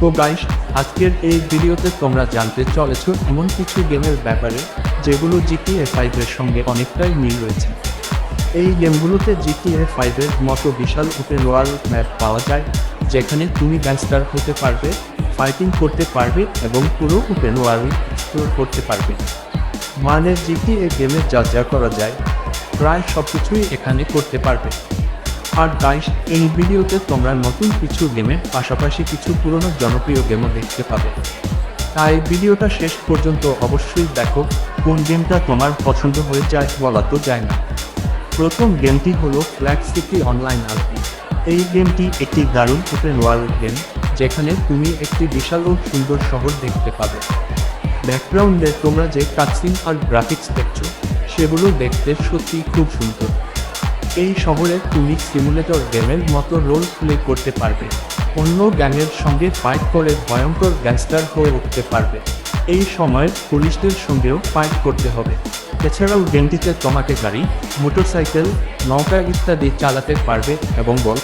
তো গাইস আজকের এই ভিডিওতে তোমরা জানতে চলেছ এমন কিছু গেমের ব্যাপারে, যেগুলো জিটিএ ফাইভের সঙ্গে অনেকটাই মিল রয়েছে। এই গেমগুলোতে জিটিএ ফাইভের মতো বিশাল ওপেন ওয়ার্ল্ড ম্যাপ পাওয়া যায়, যেখানে তুমি গ্যাংস্টার হতে পারবে ফাইটিং করতে পারবে এবং পুরো ওপেন ওয়ার্ল্ড এক্সপ্লোর করতে পারবে। মানে জিটিএ গেমে যা যা করা যায়, প্রায় সব কিছুই এখানে করতে পারবে। আর গাইস এই ভিডিওতে তোমরা নতুন কিছু গেমের পাশাপাশি কিছু পুরনো জনপ্রিয় গেমও দেখতে পাবে। তাই ভিডিওটা শেষ পর্যন্ত অবশ্যই দেখো, কোন গেমটা তোমার পছন্দ হয়ে যায় বলা তো যায় না। প্রথম গেমটি হলো ফ্ল্যাগ সিটি অনলাইন আরপি এই গেমটি একটি দারুণ ওপেন ওয়ার্ল্ড গেম যেখানে তুমি একটি বিশাল ও সুন্দর শহর দেখতে পাবে। ব্যাকগ্রাউন্ডে তোমরা যে কাটসিন আর গ্রাফিক্স দেখছ, সেগুলো দেখতে সত্যি খুব সুন্দর। এই শহরে তুমি সিমুলেটর গেমের মতো রোল প্লে করতে পারবে। অন্য গ্যাংয়ের সঙ্গে ফাইট করে ভয়ঙ্কর গ্যাংস্টার হয়ে উঠতে পারবে। এই সময় পুলিশদের সঙ্গেও ফাইট করতে হবে। এছাড়াও গেমটিতে তোমাকে গাড়ি মোটরসাইকেল নৌকা ইত্যাদি চালাতে পারবে এবং বল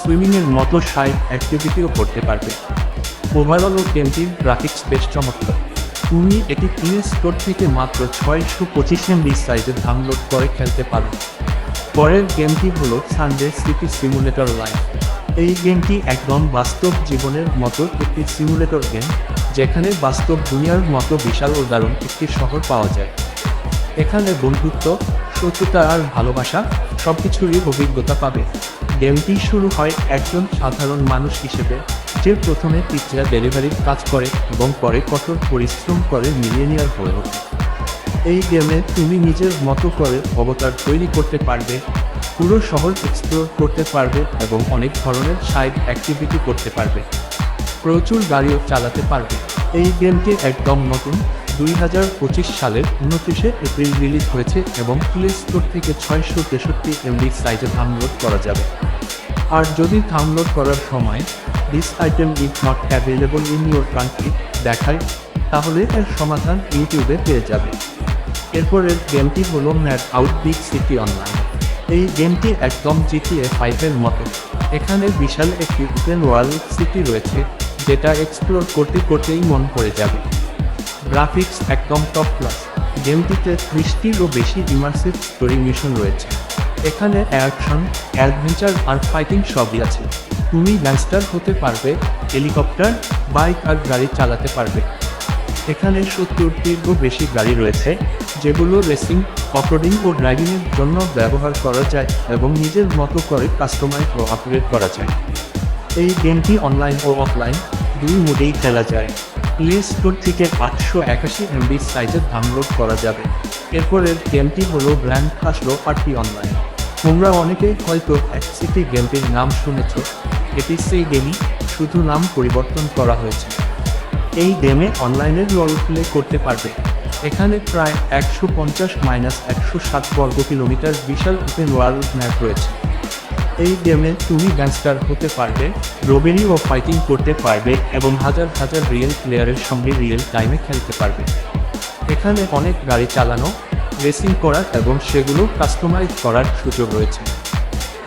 সুইমিংয়ের মতো সাইড অ্যাক্টিভিটিও করতে পারবে। ওভারঅল গেমটির গ্রাফিক্স বেশ চমৎকার। তুমি এটি প্লে স্টোর থেকে মাত্র ছয়শো পঁচিশ এমবি সাইজে ডাউনলোড করে খেলতে পারো। পরের গেমটি হলো সানডে সিটি সিমুলেটর লাইফ। এই গেমটি একদম বাস্তব জীবনের মতো একটি সিমুলেটর গেম, যেখানে বাস্তব দুনিয়ার মতো বিশাল ও দারুণ একটি শহর পাওয়া যায়। এখানে বন্ধুত্ব সত্যতা আর ভালোবাসা সব কিছুরই অভিজ্ঞতা পাবে। গেমটি শুরু হয় একজন সাধারণ মানুষ হিসেবে, যে প্রথমে পিৎজা ডেলিভারির কাজ করে এবং পরে কঠোর পরিশ্রম করে মিলিয়নিয়ার হয়ে ওঠে। এই গেমে তুমি নিজের মতো করে অবতার তৈরি করতে পারবে, পুরো শহর এক্সপ্লোর করতে পারবে এবং অনেক ধরনের সাইড অ্যাক্টিভিটি করতে পারবে। প্রচুর গাড়িও চালাতে পারবে। এই গেমটি একদম নতুন। দুই হাজার পঁচিশ সালের উনত্রিশে এপ্রিল রিলিজ হয়েছে এবং প্লে স্টোর থেকে ছয়শো তেষট্টি এমবি সাইজে ডাউনলোড করা যাবে। আর যদি ডাউনলোড করার সময় this item is not available in your country দেখায়, তাহলে এর সমাধান ইউটিউবে পেয়ে যাবে। এরপরের গেমটি হলো mad out big city online. এই গেমটি একদম জিটিএ ফাইভের মতো। এখানে বিশাল একটি ওপেন ওয়ার্ল্ড সিটি রয়েছে, যেটা এক্সপ্লোর করতে করতেই মন পড়ে যাবে। গ্রাফিক্স একদম টপ ক্লাস গেমটিতে ত্রিশটিরও বেশি ইমার্সিভ স্টোরি মিশন রয়েছে। এখানে অ্যাকশন অ্যাডভেঞ্চার আর ফাইটিং সবই আছে। তুমি গ্যাংস্টার হতে পারবে হেলিকপ্টার বাইক আর গাড়ি চালাতে পারবে। এখানে সত্তরটিরও বেশি গাড়ি রয়েছে, যেগুলো রেসিং অফরোডিং ও ড্রাইভিংয়ের জন্য ব্যবহার করা যায় এবং নিজের মতো করে কাস্টমাইজ ও আপগ্রেড করা যায়। এই গেমটি অনলাইন ও অফলাইন দুই মোডেই খেলা যায়। প্লে স্টোর থেকে আটশো একাশি এমবি সাইজে ডাউনলোড করা যাবে। এরপরের গেমটি হলো ব্র্যান্ড আসলো পার্টি অনলাইন তোমরা অনেকেই হয়তো এক সিটি গেমটির নাম শুনেছ। এটি সেই গেমই শুধু নাম পরিবর্তন করা হয়েছে। এই গেমে অনলাইনে রোল প্লে করতে পারবে। এখানে প্রায় একশো পঞ্চাশ মাইনাস একশো সাত বর্গ কিলোমিটার বিশাল ওপেন ওয়ার্ল্ড ম্যাপ রয়েছে। এই গেমে তুমি গ্যাংস্টার হতে পারবে রোবেরি ও ফাইটিং করতে পারবে এবং হাজার হাজার রিয়েল প্লেয়ারের সঙ্গে রিয়েল টাইমে খেলতে পারবে। এখানে অনেক গাড়ি চালানো রেসিং করার এবং সেগুলো কাস্টমাইজ করার সুযোগ রয়েছে।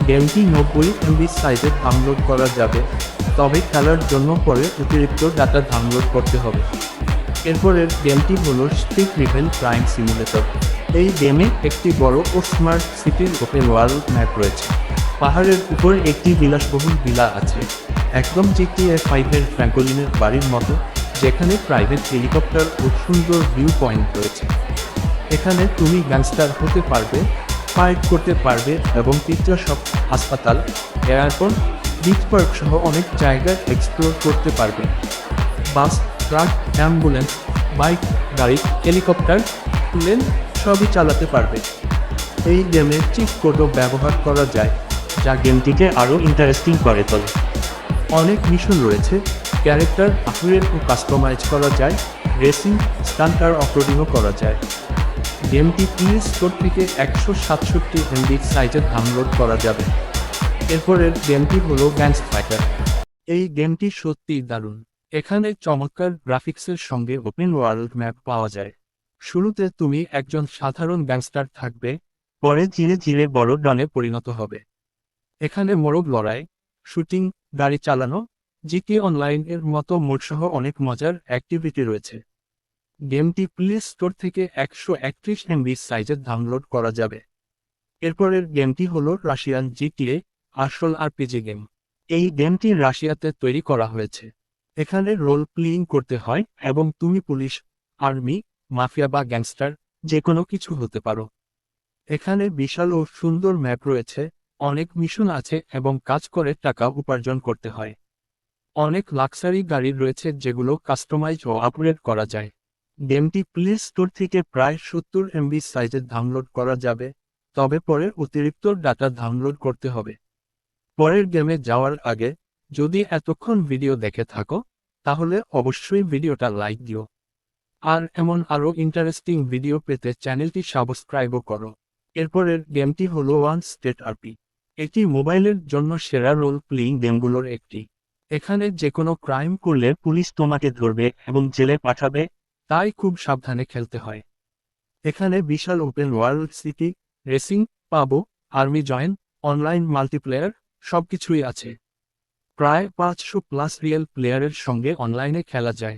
গেমটি নব্বই এমবি সাইজে ডাউনলোড করা যাবে। তবে খেলার জন্য পরে অতিরিক্ত ডাটা ডাউনলোড করতে হবে। এরপরের গেমটি হলো স্ট্রিট রিভেল ক্রাইম সিমুলেটর এই গেমে একটি বড় ও স্মার্ট সিটির ওপেন ওয়ার্ল্ড ম্যাপ রয়েছে। পাহাড়ের উপর একটি বিলাসবহুল ভিলা আছে, একদম জিটিএ ফাইভের ফ্র্যাঙ্কোলিনের বাড়ির মতো, যেখানে প্রাইভেট হেলিকপ্টার ও সুন্দর ভিউ পয়েন্ট রয়েছে। এখানে তুমি গ্যাংস্টার হতে পারবে ফাইট করতে পারবে এবং পিৎজা শপ হাসপাতাল এয়ারপোর্ট বিচ পার্ক সহ অনেক জায়গায় এক্সপ্লোর করতে পারবে। বাস, ট্রাক, অ্যাম্বুলেন্স, বাইক, গাড়ি, হেলিকপ্টার, প্লেন সবই চালাতে পারবে। এই গেমে চিপ কোডও ব্যবহার করা যায়, যা গেমটিকে আরও ইন্টারেস্টিং করে তোলে। অনেক মিশন রয়েছে ক্যারেক্টার ও কাস্টমাইজ করা যায় রেসিং স্টান্টার অপলোডিংও করা যায়। গেমটি প্লে স্টোর থেকে একশো সাতষট্টি এমবি সাইজে ডাউনলোড করা যাবে। এরপরের গেমটি হলো গ্যাংস ফাইটার এই গেমটি সত্যিই দারুণ। এখানে চমৎকার গ্রাফিক্সের সঙ্গে ওপেন ওয়ার্ল্ড ম্যাপ পাওয়া যায়। শুরুতে তুমি একজন সাধারণ গ্যাংস্টার থাকবে, পরে ধীরে ধীরে বড় ডনে পরিণত হবে। এখানে মোরগ লড়াই শুটিং গাড়ি চালানো জিটি অনলাইন এর মতো মোডসহ অনেক মজার অ্যাক্টিভিটি রয়েছে। গেমটি প্লে স্টোর থেকে একশো একত্রিশ এমবি সাইজে ডাউনলোড করা যাবে। এরপরের গেমটি হল রাশিয়ান জিটিএ আসল আরপিজি গেম। এই গেমটি রাশিয়াতে তৈরি করা হয়েছে। এখানে রোল প্লেইং করতে হয় এবং তুমি পুলিশ, আর্মি, মাফিয়া বা গ্যাংস্টার যে কোনো কিছু হতে পারো। এখানে বিশাল ও সুন্দর ম্যাপ রয়েছে, অনেক মিশন আছে এবং কাজ করে টাকা উপার্জন করতে হয়। অনেক লাক্সারি গাড়ি রয়েছে যেগুলো কাস্টমাইজ ও আপগ্রেড করা যায়। গেমটি প্লে স্টোর থেকে প্রায় সত্তর এমবি সাইজে ডাউনলোড করা যাবে, তবে পরে অতিরিক্ত ডাটা ডাউনলোড করতে হবে। পরের গেমে যাওয়ার আগে যদি এতক্ষণ ভিডিও দেখে থাকো, তাহলে অবশ্যই ভিডিওটা লাইক দিও। আর এমন আরও ইন্টারেস্টিং ভিডিও পেতে চ্যানেলটি সাবস্ক্রাইবও করো। এরপরের গেমটি হল ওয়ান স্টেট আরপি এটি মোবাইলের জন্য সেরা রোল প্লেইং গেমগুলোর একটি। এখানে যে কোনো ক্রাইম করলে পুলিশ তোমাকে ধরবে এবং জেলে পাঠাবে, তাই খুব সাবধানে খেলতে হয়। এখানে বিশাল ওপেন ওয়ার্ল্ড সিটি রেসিং পাবো আর্মি জয়েন অনলাইন মাল্টিপ্লেয়ার সবকিছুই আছে। প্রায় পাঁচশো প্লাস রিয়েল প্লেয়ারের সঙ্গে অনলাইনে খেলা যায়।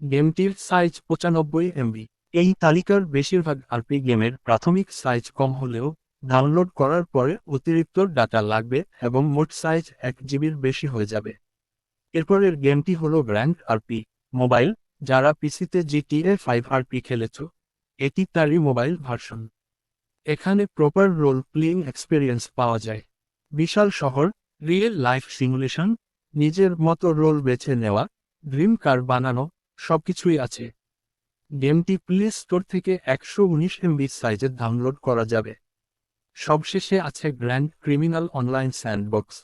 গেমটির সাইজ পঁচানব্বই এমবি। এই তালিকার বেশিরভাগ আরপি গেমের প্রাথমিক সাইজ কম হলেও ডাউনলোড করার পরে অতিরিক্ত ডাটা লাগবে এবং মোট সাইজ এক জিবির বেশি হয়ে যাবে। এরপরের গেমটি হলো গ্র্যান্ড আরপি মোবাইল, যারা পিসিতে জিটিএ ফাইভ আরপি খেলেছ। এটি তারই মোবাইল ভার্সন। এখানে প্রপার রোল প্লেইং এক্সপিরিয়েন্স পাওয়া যায়। বিশাল শহর রিয়েল লাইফ সিমুলেশন নিজের মতো রোল বেছে নেওয়া ড্রিম কার বানানো, সবকিছুই আছে। গেমটি প্লে স্টোর থেকে একশো উনিশ এমবি সাইজে ডাউনলোড করা যাবে। সবশেষে আছে গ্র্যান্ড ক্রিমিনাল অনলাইন স্যান্ডবক্স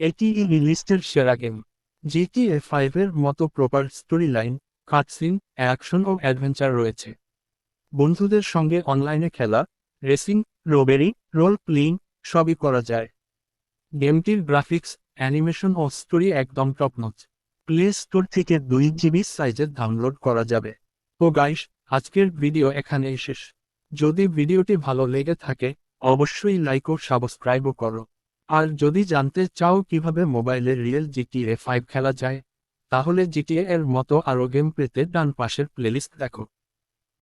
এটি এই লিস্টের সেরা গেম জিটিএ ফাইভের মতো proper story line cutscene action ও অ্যাডভেঞ্চার রয়েছে। বন্ধুদের সঙ্গে অনলাইনে খেলা রেসিং রোবেরি রোল প্লেইং সবই করা যায়। গেমটির গ্রাফিক্স, অ্যানিমেশন ও স্টোরি একদম টপ নচ প্লে স্টোর থেকে দুই জিবি সাইজে ডাউনলোড করা যাবে। তো গাইস, আজকের ভিডিও এখানেই শেষ। যদি ভিডিওটি ভালো লেগে থাকে, অবশ্যই লাইক ও সাবস্ক্রাইবও করো। আর যদি জানতে চাও কীভাবে মোবাইলে রিয়েল জিটিএ ফাইভ খেলা যায়, তাহলে জিটিএ এর মতো আরও গেম পেতে ডান পাশের প্লেলিস্ট দেখো।